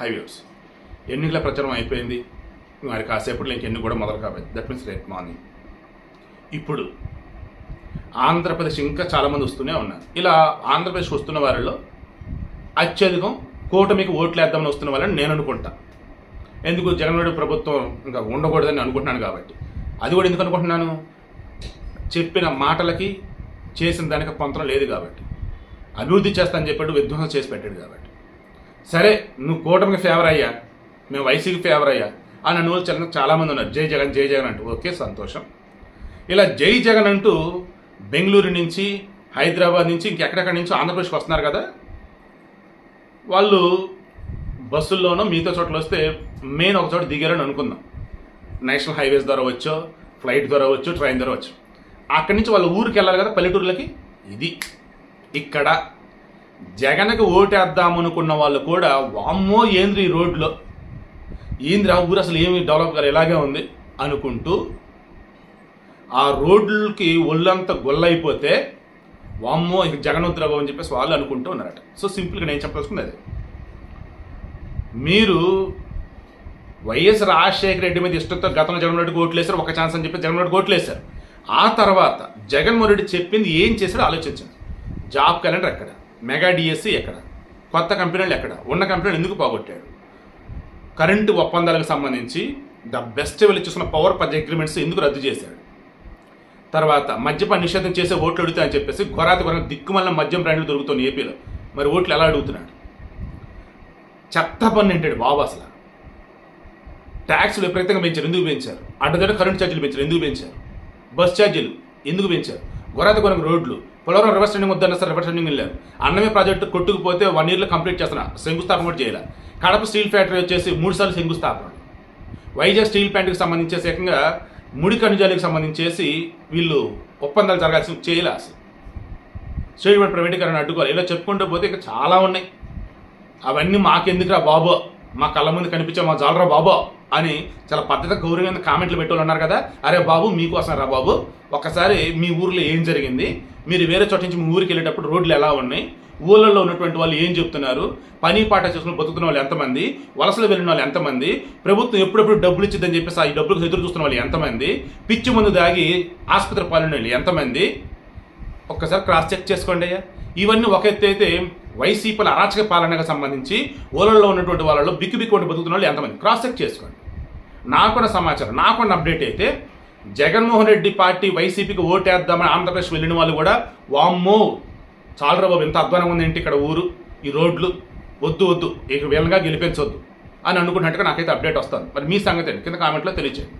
Highways ఎన్నికల ప్రచారం అయిపోయింది. మరి కాసేపట్లో ఇంకెన్ని కూడా మొదలు కాబట్టి దట్ మీన్స్ రేపు మార్నింగ్ ఇప్పుడు ఆంధ్రప్రదేశ్ ఇంకా చాలామంది వస్తూనే ఉన్నారు. ఇలా ఆంధ్రప్రదేశ్కి వస్తున్న వారిలో అత్యధికం కూటమికి ఓట్లు వేద్దామని వస్తున్న వాళ్ళని నేను అనుకుంటా. ఎందుకు? జగన్మోహన్ ప్రభుత్వం ఇంకా ఉండకూడదని అనుకుంటున్నాను కాబట్టి. అది కూడా ఎందుకు అనుకుంటున్నాను? చెప్పిన మాటలకి చేసిన దానికి పొంతనం లేదు కాబట్టి. అభివృద్ధి చేస్తానని చెప్పాడు విధ్వంసం చేసి పెట్టాడు కాబట్టి. సరే నువ్వు కూటమికి ఫేవర్ అయ్యా. మేము వైసీపీ ఫేవర్ అయ్యా. అని అనువులు చాలా చాలామంది ఉన్నారు. జై జగన్ జై జగన్ అంటూ. ఓకే సంతోషం. ఇలా జై జగన్ అంటూ బెంగళూరు నుంచి హైదరాబాద్ నుంచి ఇంకెక్కడెక్కడి నుంచి ఆంధ్రప్రదేశ్కి వస్తున్నారు కదా? వాళ్ళు బస్సుల్లోనో మిగతా చోట్ల వస్తే మెయిన్ ఒక చోట దిగారని అనుకుందాం. నేషనల్ హైవేస్ ద్వారా వచ్చో ఫ్లైట్ ద్వారా వచ్చో ట్రైన్ ద్వారా వచ్చో. అక్కడి నుంచి వాళ్ళ ఊరికి వెళ్ళాలి కదా పల్లెటూర్లకి? ఇది ఇక్కడ. జగన్కి ఓటేద్దామనుకున్న వాళ్ళు కూడా వామ్మో ఏంద్రి ఈ రోడ్లో. ఏంద్రి ఆ ఊరు అసలు ఏమి డెవలప్ కాదు ఇలాగే ఉంది అనుకుంటూ ఆ రోడ్లకి ఒళ్ళంతా గొల్లైపోతే వామ్మో ఇక జగన్ ఉద్రవం అని చెప్పేసి వాళ్ళు అనుకుంటూ ఉన్నారట. సో సింపుల్గా నేను చెప్పదలుచుకుంది మీరు వైఎస్ రాజశేఖర రెడ్డి మీద ఇష్టంతో గతంలో జగన్మోహన్ రెడ్డికి ఓట్లు వేశారు ఒక ఛాన్స్ అని చెప్పి జగన్మోహన్ రెడ్డికి ఓట్లు వేశారు ఆ తర్వాత జగన్మోహన్ రెడ్డి చెప్పింది ఏం చేశాడో ఆలోచించండి. జాబ్ క్యాలెండర్ అక్కడ మెగా డిఎస్సి ఎక్కడ? కొత్త కంపెనీలు ఎక్కడ? ఉన్న కంపెనీలు ఎందుకు పోగొట్టాడు కరెంటు ఒప్పందాలకు సంబంధించి ద బెస్ట్ వెళ్ళి చూసిన పవర్ పది అగ్రిమెంట్స్ ఎందుకు రద్దు చేశాడు తర్వాత మద్యపాన నిషేధం చేసే ఓట్లు అడుగుతా అని చెప్పేసి ఘోరాతి ఘోరంగా దిక్కుమల్ల మద్యం బ్రాండ్లు దొరుకుతుంది ఏపీలో. మరి ఓట్లు ఎలా అడుగుతున్నాడు? చెత్త పన్ను ఏంటాడు బాబు అసలు? ట్యాక్స్లు విపరీతంగా పెంచారు ఎందుకు పెంచారు? అడ్డదడ్డ కరెంట్ ఛార్జీలు పెంచారు ఎందుకు పెంచారు? బస్ ఛార్జీలు ఎందుకు పెంచారు? గొరాత కొనకు రోడ్లు పోలవరం రివర్స్ రన్నింగ్ వద్దన్న సార్ రివర్స్ రన్నింగ్ లేదు. అన్నమే ప్రాజెక్టు కొట్టుకుపోతే వన్ ఇయర్లో కంప్లీట్ చేస్తున్నా. శంకుస్థాపన కూడా చేయాలి. కడప స్టీల్ ఫ్యాక్టరీ వచ్చేసి మూడు సార్లు శంకుస్థాపన. వైజాగ్ స్టీల్ ప్లాంట్కి సంబంధించేసి ఏకంగా ముడి ఖనిజాలకు సంబంధించేసి వీళ్ళు ఒప్పందాలు జరగాల్సి చేయాలి అసలు. స్టేట్ ప్రైవేటీకరణ అడ్డుకోవాలి ఇలా చెప్పుకుంటూ పోతే ఇంకా చాలా ఉన్నాయి. అవన్నీ మాకెందుకురా బాబో? మా కళ్ళ ముందు కనిపించే మా జాలరా బాబా అని చాలా పద్ధతి గౌరవంగా కామెంట్లు పెట్టేవాళ్ళు ఉన్నారు కదా. అరే బాబు మీకోసం రా బాబు. ఒకసారి మీ ఊర్లో ఏం జరిగింది? మీరు వేరే చోట నుంచి మీ ఊరికి వెళ్ళేటప్పుడు రోడ్లు ఎలా ఉన్నాయి? ఊళ్ళల్లో ఉన్నటువంటి వాళ్ళు ఏం చెప్తున్నారు? పని పాట చేసుకుని బతుకుతున్న వాళ్ళు ఎంతమంది? వలసలు వెళ్ళిన వాళ్ళు ఎంతమంది? ప్రభుత్వం ఎప్పుడెప్పుడు డబ్బులు ఇచ్చిందని చెప్పేసి ఆ ఈ డబ్బులకు ఎదురు చూస్తున్న వాళ్ళు ఎంతమంది? పిచ్చి మందు దాగి ఆసుపత్రి పాలన వాళ్ళు ఎంతమంది? ఒక్కసారి క్రాస్ చెక్ చేసుకోండి అయ్యా. ఇవన్నీ ఒక ఎత్తు అయితే వైసీపీల అరాచక పాలనకు సంబంధించి ఊళ్ళల్లో ఉన్నటువంటి వాళ్ళలో బిక్కు బిక్కు వంటి బతుకుతున్న వాళ్ళు ఎంతమంది? క్రాస్ చెక్ చేసుకోండి. నాకున్న సమాచారం నాకున్న అప్డేట్ అయితే జగన్మోహన్ రెడ్డి పార్టీ వైసీపీకి ఓటేద్దామని ఆంధ్రప్రదేశ్ వెళ్ళిన వాళ్ళు కూడా వామ్మో! చాలరా బాబు ఎంత అధ్వానం ఉంది ఏంటి ఇక్కడ ఊరు? ఈ రోడ్లు? వద్దు వద్దు. ఇక వీళ్ళగా గెలిపించవద్దు అని అనుకున్నట్టుగా నాకైతే అప్డేట్ వస్తుంది. మరి మీ సంగతి కింద కామెంట్లో తెలియచేయండి.